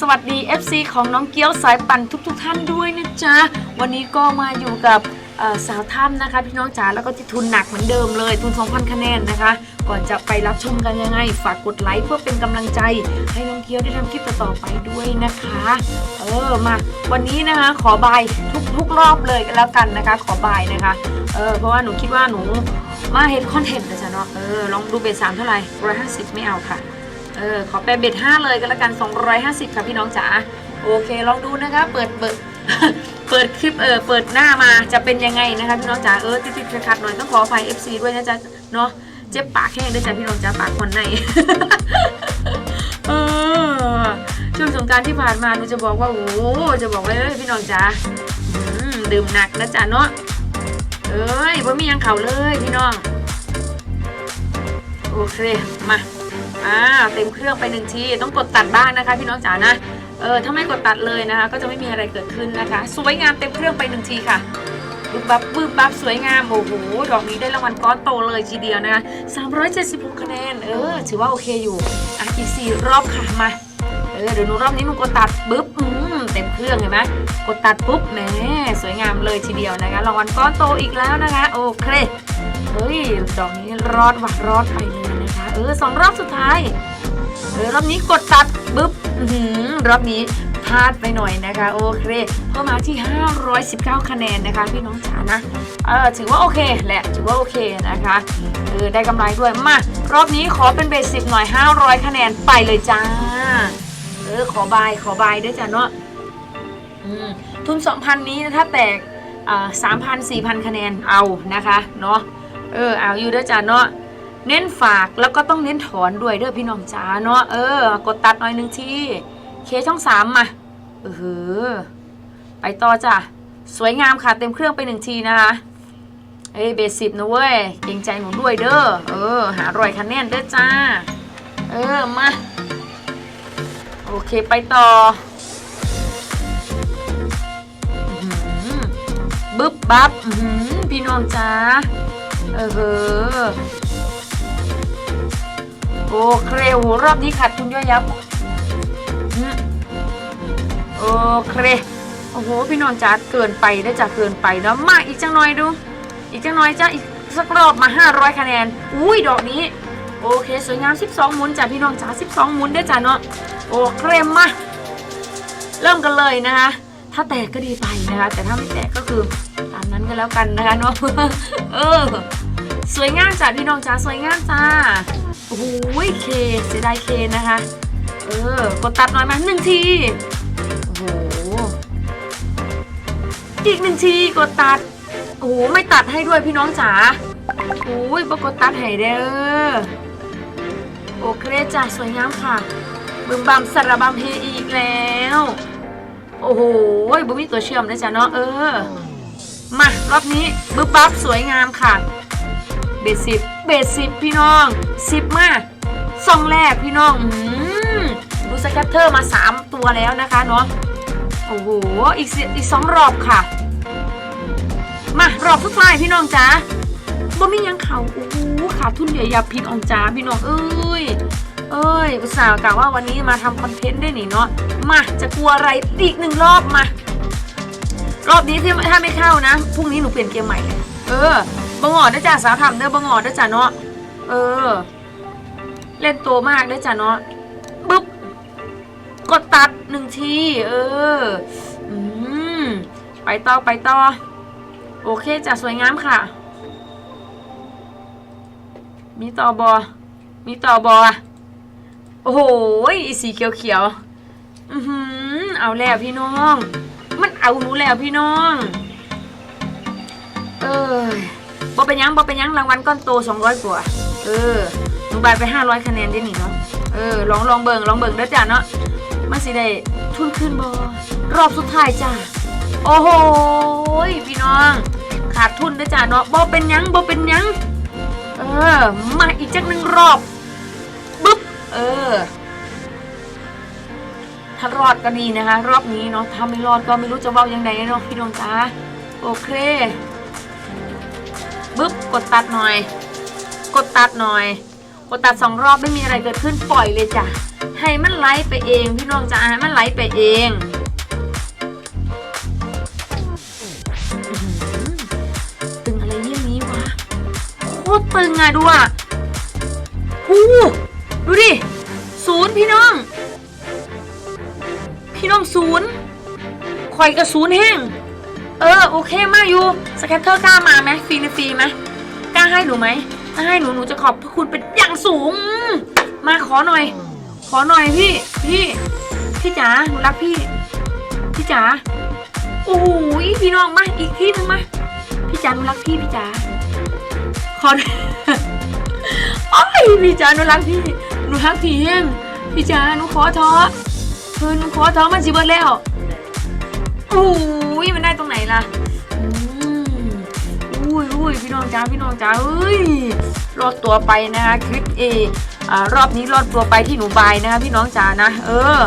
สวัสดี FC ของน้องเกี้ยวสายปั่นทุกๆทท่านด้วยนะจ๊ะ วันนี้ก็มาอยู่กับเอ่อสาวถ้ำนะคะ พี่น้องจ๋าแล้วก็ที่ทุนหนักเหมือนเดิมเลยทุน 2,000 คะแนนนะคะ ก่อนจะไปรับชมกันยังไง ฝากกดไลค์เพื่อเป็นกำลังใจ ให้น้องเกี้ยวได้ทำคลิปต่อๆไปด้วยนะคะ เออมา วันนี้นะคะขอบายทุกๆรอบเลยกันแล้วกันนะคะ ขอบายนะคะเออเพราะว่าหนูคิดว่าหนูมาเห็นคอนเทนต์นะจ๊ะเนาะเออลองดูเบสสามเท่าไหร่ร้อยห้าสิบไม่เอาค่ะ เออขอแปลเบ็ดห้าเลยก็แล้วกัน 250 ค่ะพี่น้องจ๋าโอเคลองดูนะคะเปิดเปิดเปิดคลิปเออเปิดหน้ามาจะเป็นยังไงนะคะพี่น้องจ๋าเออติดติดขัดหน่อยต้องขออภัย FC ด้วยนะจ๊ะเนาะเจ็บปากแห้งด้วยจ้ะพี่น้องจ๋าปากคนในเออช่วงสงการที่ผ่านมาหนูจะบอกว่าโอ้จะบอกไว้เลยพี่น้องจ๋าดื่มหนักนะจ๊ะเนาะเอ้ยพ่มียังเข่าเลยพี่น้องโอเคมา อ่าเต็มเครื่องไปหนึ่งทีต้องกดตัดบ้างนะคะ พี่น้องจ๋านะเออถ้าไม่กดตัดเลยนะคะ ก็จะไม่มีอะไรเกิดขึ้นนะคะ สวยงามเต็มเครื่องไปหนึ่งทีค่ะบึบบับบึบบับสวยงามโอ้โหดอกนี้ได้รางวัลก้อนโตเลยทีเดียวนะคะ376คะแนนเออถือว่าโอเคอยู่อะอีกสี่รอบค่ะมาเออเดี๋ยวหนูรอบนี้หนูกดตัดบึ๊บอืมเต็มเครื่องเห็นไหมกดตัดปุ๊บแหมสวยงามเลยทีเดียวนะคะรางวัลก้อนโตอีกแล้วนะคะ โอเคเฮ้ยดอกนี้รอดว่ะรอดไปเล ออสองรอบสุดท้ายเออรอบนี้กดตัดปึ๊บรอบนี้พลาดไปหน่อยนะคะ โอเคเพิ่มมาที่ 519 คะแนนนะคะพี่น้องจ๋านะเออถือว่าโอเคแหละถือว่าโอเคนะคะเออได้กำไรด้วยมารอบนี้ขอเป็นเบสิกหน่อย 500 คะแนนไปเลยจ้าเออขอบายขอบายด้วยจ้ะเนาะอืมทุน 2,000 นี้นะถ้าแตกสามพันสี่พันคะแนนเอานะคะเนาะเออเอาอยู่ด้อจ้าเนาะ เน้นฝากแล้วก็ต้องเน้นถอนด้วยเด้อพี่น้องจ๋าเนาะเออ กดตัดหน่อยหนึ่งทีเคช่องสามมาเออไปต่อจ้ะสวยงามค่ะเต็มเครื่องไปหนึ่งทีนะคะเอ้เบสิบนะเว้ยเกรงใจหนูด้วยเด้อเออ หารอยคะแนนเด้อจ้า เออมาโอเคไปต่อบึ๊บบับพี่น้องจ้าเออ โอเคโหรอบนี้ขาดทุนเยอยยับโอเคโอ้โหพี่น้องจ้าเกินไปได้จ้ะเกินไปเนาะมาอีกจังหน่อยดู อีกจังหน่อยจ้าอีกสักรอบมา 500 คะแนน อุ้ยดอกนี้ โอเค สวยงาม 12หมุนจ้ะพี่น้องจ้า12หมุนได้จ้ะเนาะโอเคมาเริ่มกันเลยนะคะ ถ้าแตกก็ดีไปนะคะ แต่ถ้าไม่แตกก็คือตามนั้นก็แล้วกันนะคะเนาะเออ สวยงามจ้ะพี่น้องจ้าสวยงามจ้าโอ้โหเคเสียดายเคนะคะ เออกดตัดหน่อยมาหนึ่งทีโอ้โหอีกหนึ่งทีกดตัดโอ้โหไม่ตัดให้ด้วยพี่น้องจ๋าโอ้ยบกดตัดให้เด้อโอเคจ้ะสวยงามค่ะบึมบัมสระบัมเพอีกแล้ว โอ้โหบุมีตัวเชื่อมนะจ๊ะเนาะเออมารอบนี้บึ๊บปั๊บสวยงามค่ะ เบสสิบเบสสิบพี่น้องสิบมากซองแรกพี่น้องอดูสแคตเตอร์มา 3 ตัวแล้วนะคะเนาะโอ้โหอีกอีกสองรอบค่ะ มารอบสุดท้ายพี่น้องจ้าบ่มียังเขาโอ้โหขาทุนใหญ่ยับพี่น้องจ้าพี่น้องเอ้ยเอ้ยอุตส่าห์กะว่าวันนี้มาทำคอนเทนต์ได้หนิเนาะมาจะกลัวอะไรอีกหนึ่งรอบมารอบนี้ที่ถ้าไม่เข้านะพรุ่งนี้หนูเปลี่ยนเกมใหม่เลยเออ บังออได้อจ้าสาวทำเด้อบังออได้อจ้าเนาะเออ เล่นตัวมากได้อจ้าเนาะปึ๊บกดตัดหนึ่งที เออ อืม ไปต่อไปต่อ โอเคจ้ะสวยงามค่ะ มีต่อบอ มีต่อบอโอ้โหอีสีเขียวอือหือ เอาแล้วพี่น้อง มันเอาหนูแล้วพี่น้อง เออ บอเป็นยังบอเป็นยังรางวัลก้อนโต200กว่าเออหนูบายไป 500 คะแนนได้หนิเนาะเออลองลองเบิงลองเบิงเด้อจ้ะเนาะมันสิได้ทุนขึ้นบอรอบสุดท้ายจ้ะโอ้โหพี่น้อง ขาดทุนเด้อจ้ะเนาะบอเป็นยังบอเป็นยังเออมาอีกจักหนึ่งรอบบึ๊บเออถ้ารอดก็ดีนะคะ รอบนี้เนาะถ้าไม่รอดก็ไม่รู้จะเว้ายังไงเนาะพี่น้องจ้าโอเค บึ๊บกดตัดหน่อย กดตัดหน่อย กดตัดสองรอบไม่มีอะไรเกิดขึ้นปล่อยเลยจ้ะให้มันไหลไปเองพี่น้องจ้ะให้มันไหลไปเองตึงอะไรเยี่ยงนี้วะโคตรตึงอะดูอะหูดูดิศูนย์พี่น้อง พี่น้องศูนย์คอยกับศูนย์แห้ง เออโอเคมากอยู่สแคตเตอร์กล้ามาไหมฟรีในฟรีไหมกล้าให้หนูไหมถ้าให้หนูหนูจะขอบพระคุณเป็นอย่างสูง มาขอหน่อย ขอหน่อยพี่พี่พี่จ๋าหนูรักพี่พี่จ๋าโอ้โหพี่น้องมาอีกที่หนึงมาพี่จ๋าหนูรักพี่พี่จ๋าขอโอ้ยพี่จ๋าหนูรักพี่หนูรักพี่แห้งพี่จ๋าหนูขอท้อคือหนูขอท้อมันสิเบิดแล้ว โอ้ยมันได้ตรงไหนล่ะอุ้ยอุ้ยพี่น้องจ้าพี่น้องจ้าเอ้ยรอดตัวไปนะคะคลิปเออ่ารอบนี้รอดตัวไปที่หนูบายนะคะพี่น้องจ๋านะเออ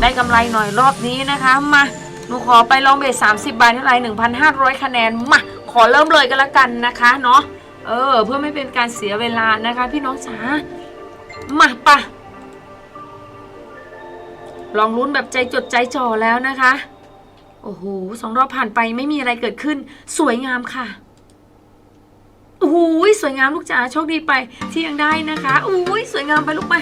ได้กำไรหน่อยรอบนี้นะคะมาหนูขอไปลองเบส30บาทเท่าไหร่1,500คะแนนมาขอเริ่มเลยกันละกันนะคะเนาะเออ เพื่อไม่เป็นการเสียเวลานะคะ พี่น้องจ๋ามาปะลองลุ้นแบบใจจดใจจ่อแล้วนะคะ โอ้โหสองรอบผ่านไปไม่มีอะไรเกิดขึ้น สวยงามค่ะโอ้โหสวยงามลูกจ๋าโชคดีไปที่ยังได้นะคะโอ้ยสวยงามไปลูกไป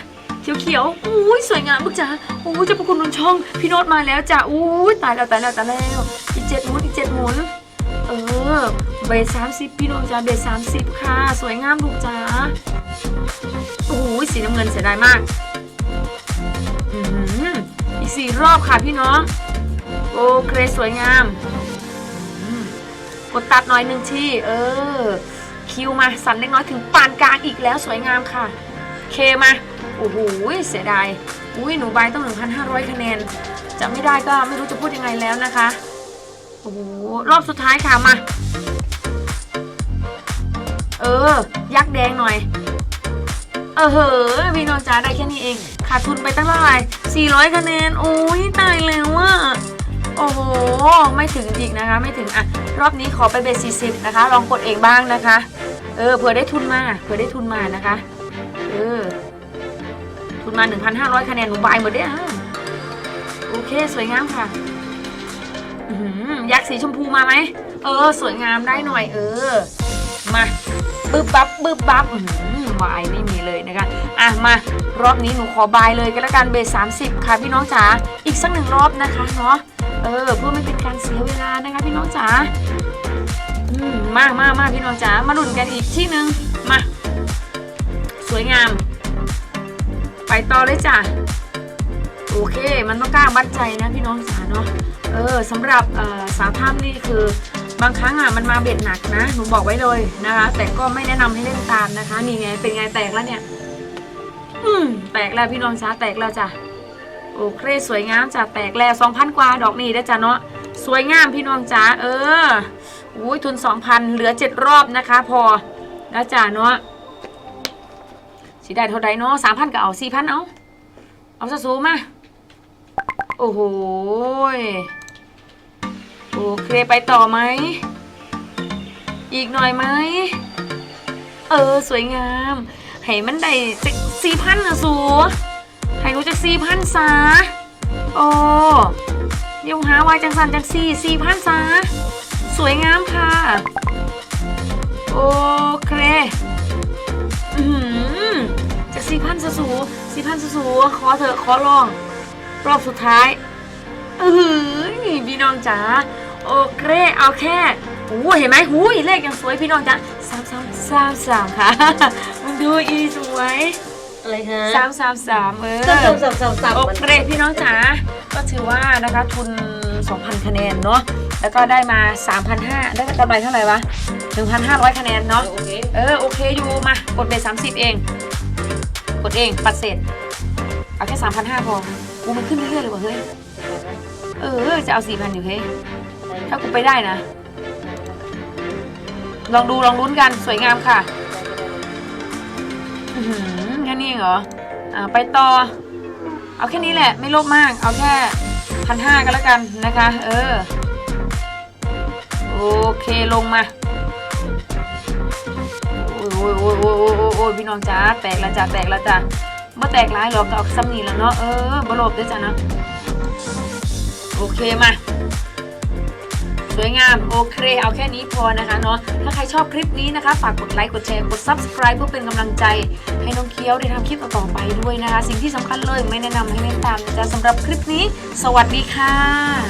เขียวเขียวโอ้ยสวยงามลูกจ๋าโอ้ยเจะประคุณนนช่อง พี่โนตมาแล้วจ้ะโอ้ยตายแล้วตายแล้วตายแล้วอีกเจ็ดหมุนอีกเจ็ดหมุนเออเบสสามสิบพี่โนตจ๋าเบสสามสิบค่ะ สวยงามลูกจ๋าโอ้ยสีน้ำเงินเสียดายมากอือหืออีกสี่รอบค่ะพี่น้อง อเคสวยงามมกดตัดหน่อยหนึ่งที่ เออ คิวมาสั่นเล็กน้อยถึงปานกลางอีกแล้วสวยงามค่ะ เคมา โอ้โหเสียดาย อุ้ยหนูใบต้อง 1,500 คะแนน จะไม่ได้ก็ไม่รู้จะพูดยังไงแล้วนะคะ โอ้โห รอบสุดท้ายค่ะมา เออ ยักษ์แดงหน่อย เออเหอะพี่น้องจ๋าได้แค่นี้เอง ขาดทุนไปตั้งเท่าไหร่400 คะแนน โอ้ยตายแล้วอะ โอ้โห ไม่ถึงอีกนะคะ ไม่ถึงอะ รอบนี้ขอไปเบส40นะคะ ลองกดเองบ้างนะคะ เออ เผื่อได้ทุนมา เผื่อได้ทุนมานะคะ เออ ทุนมา 1,500 คะแนนหนูบายหมดเลยอะโอเค สวยงามค่ะอื้อยักษ์สีชมพูมาไหม เออ สวยงามได้หน่อย เออ มาบึบบับบึบบับหือวายไม่มีเลยนะคะ อะ มารอบนี้หนูขอบายเลยก็แล้วกันเบส30ค่ะพี่น้องจ๋า อีกสักหนึ่งรอบนะคะเนาะ เออเพื่อไม่เป็นการเสียเวลานะคะพี่น้องจ๋าอืมมามามาพี่น้องจ๋ามาดุนกันอีกที่หนึ่งมาสวยงาม ไปต่อเลยจ้ะโอเค มันต้องกล้าบัดใจนะพี่น้องจ๋าเนาะเออสำหรับออสาวถ้ำนี่คือบางครั้งอะมันมาเบ็ดหนักนะหนูบอกไว้เลยนะคะ แต่ก็ไม่แนะนำให้เล่นตามนะคะ นี่ไงเป็นไงแตกแล้วเนี่ย อืมแตกแล้วพี่น้องจ๋าแตกแล้วจ้ะ โอเคสวยงามจ้ะแตกแล้ว2,000กว่าดอกนี่ได้จ้ะเนาะสวยงามพี่น้องจ๋าเอออุ้ยทุน2,000เหลือ7รอบนะคะ พอแล้วจ้ะเนาะสิได้เท่าใดเนาะ3,000ก็เอา4,000เอาเอาซะสูงมาโอ้โหโอเคไปต่อไหม อีกหน่อยไหม เออ สวยงาม ให้มันได้สี่พันนะสู ให้รู้จากสี่พันซาโอ้เดี๋ยวหาวายจังสันจังสี่สี่พันซาสวยงามค่ะ โอเคอือหือจากสี่พันสูสี่พันสูขอเถอะขอลอง รอบสุดท้ายเออพี่น้องจ๋าโอเคเอาแค่โอ้เห็นไหมหูยเลขยังสวยพี่น้องจ๋าสามสามสามสามค่ะมันดูอีสวย อะไรฮะสามสามสามเออสับสับสับสับโอเคพี่น้องจ๋าก็ถือว่านะคะทุน 2,000 คะแนนเนาะแล้วก็ได้มา 3,500 ได้กำไรเท่าไหร่วะ 1,500 คะแนนเนาะโอเคเออโอเคอยู่มากดเบส30 เอง กดเองปัดเศษเอาแค่ 3,500 พอกูมันขึ้นเรื่อยๆเลยว่ะเฮ้ยเออจะเอา 4,000 อยู่เฮ้ยถ้ากูไปได้นะ ลองดูลองลุ้นกันสวยงามค่ะ อือหือแค่ นี้เองเหรออ่าไปต่อ เอาแค่นี้แหละไม่โลภมาก เอาแค่พันห้าก็แล้วกันนะคะ เออ โอเคลงมาโอ้ยโอ้ยโอ้ยโอ้ยโอ้ยโอ้ยพี่น้องจ้าแตกและจ้าแตกและจ้าบ่อแตกร้ายหรอกก็เอาซ้ำนี่แล้วเนาะเออบ่ลภด้วยจ้ะเนะโอเคมา วยงาม โอเค เอาแค่นี้พอนะคะเนาะถ้าใครชอบคลิปนี้นะคะ ฝากกดไลค์ กดแชร์ กด subscribe เพื่อเป็นกำลังใจ ให้น้องเคี้ยวได้ทำคลิปต่อไปด้วยนะคะ สิ่งที่สำคัญเลยไม่แนะนำให้เล่นตามนะจ๊ะสำหรับคลิปนี้ สวัสดีค่ะ